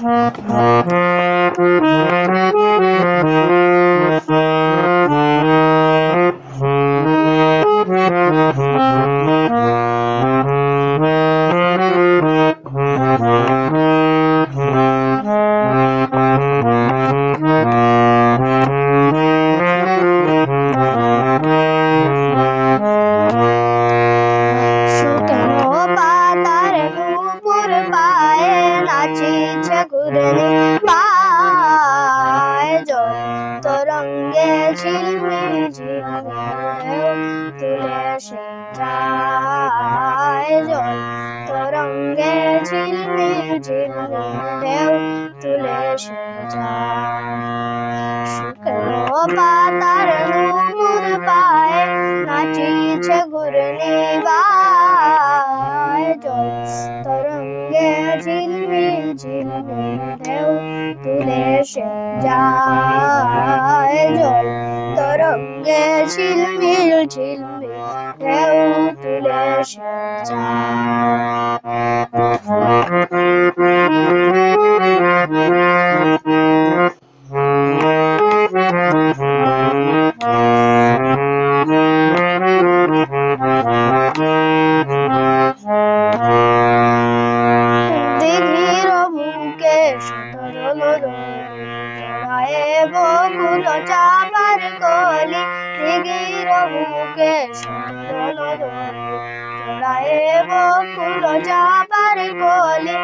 শুকনো পাতার নুপুর পায়ে নাচিছে ঘুরনি পায় তরঙ্গে ঝিলমিল ঝিলমিল, তুলে সে তরঙ্গে ঝিলমিল ঝিলমিল, তুলে সে শুকনো পাতার নুপুর পায়ে নাচিছে ঘুরনি ঢেউ তুলে সে যায় জল তরঙ্গে ঝিলমিল ঝিলমিল ঢেউ তুলে সে দিঘির বকুল চাপার কলি জড়ায়ে বকুল চাপার কলি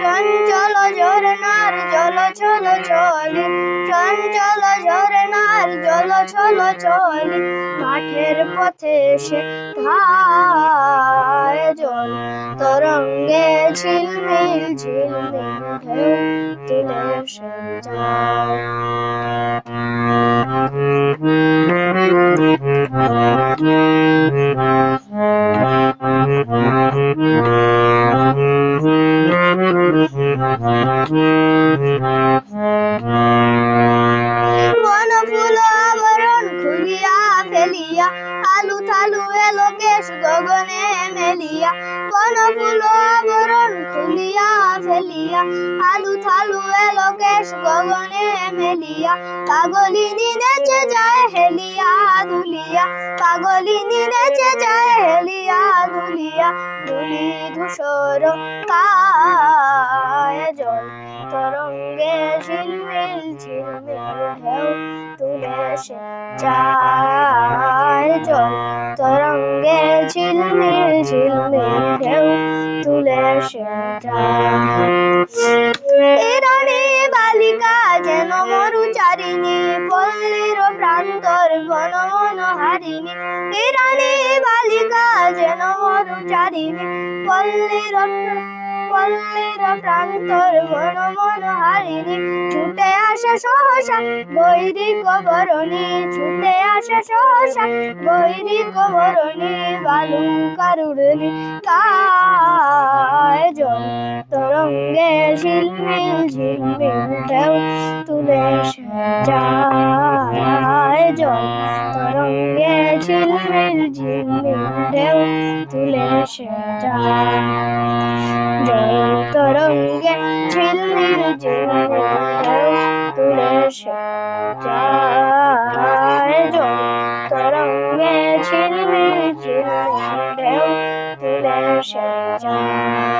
চঞ্চল ঝরনার জল ছল চলি চঞ্চল ঝরনার জল ছল চলি মাঠের পথে সে ধায় জল, তরঙ্গে ঝিলমিল ঝিলমিল ঢেউ তুলে সে যায় আলু থালু এলো কেশ গগনে মেলিয়া, বন ফুল আবরণ খুলিয়া ফেলিয়া, আলু থালু এলো কেশ গগনে মেলিয়া পাগলিনী নেচে যায় হেলিয়া দুলিয়া পাগলিনী নেচে যায় হেলিয়া দুলিয়া দুলি ধূসর কায় জল, তরঙ্গে ঝিলমিল ঝিলমিল ঢেউ তুলে সে যায়। জল তরঙ্গে ঝিলমিল ঝিলমিল ঢেউ তুলে রানী বালিকা যেন মরুচারিণী পল্লীর প্রান্তর ঘন মন হারিণী বালিকা যেন মরুচারিণী পল্লীর পল্লীর প্রান্তর ঘন মন ছুটে আসে সহসা বৈরিক বরণী ছুটে আসে সহসা বৈরিক বরণী বালুকারুড়নি কায় জল। তরঙ্গে ঝিলমিল ঝিলমিল ঢেউ তুলে যায় জল। তরঙ্গে ঝিলমিল ঝিলমিল ঢেউ তুলে সে জল। তরঙ্গে ঝিলমিল ঝিলমিল ঢেউ যায় তরঙ্গে ঝিলমিল ঝিলমিল ঢেউ তুলে সে যায়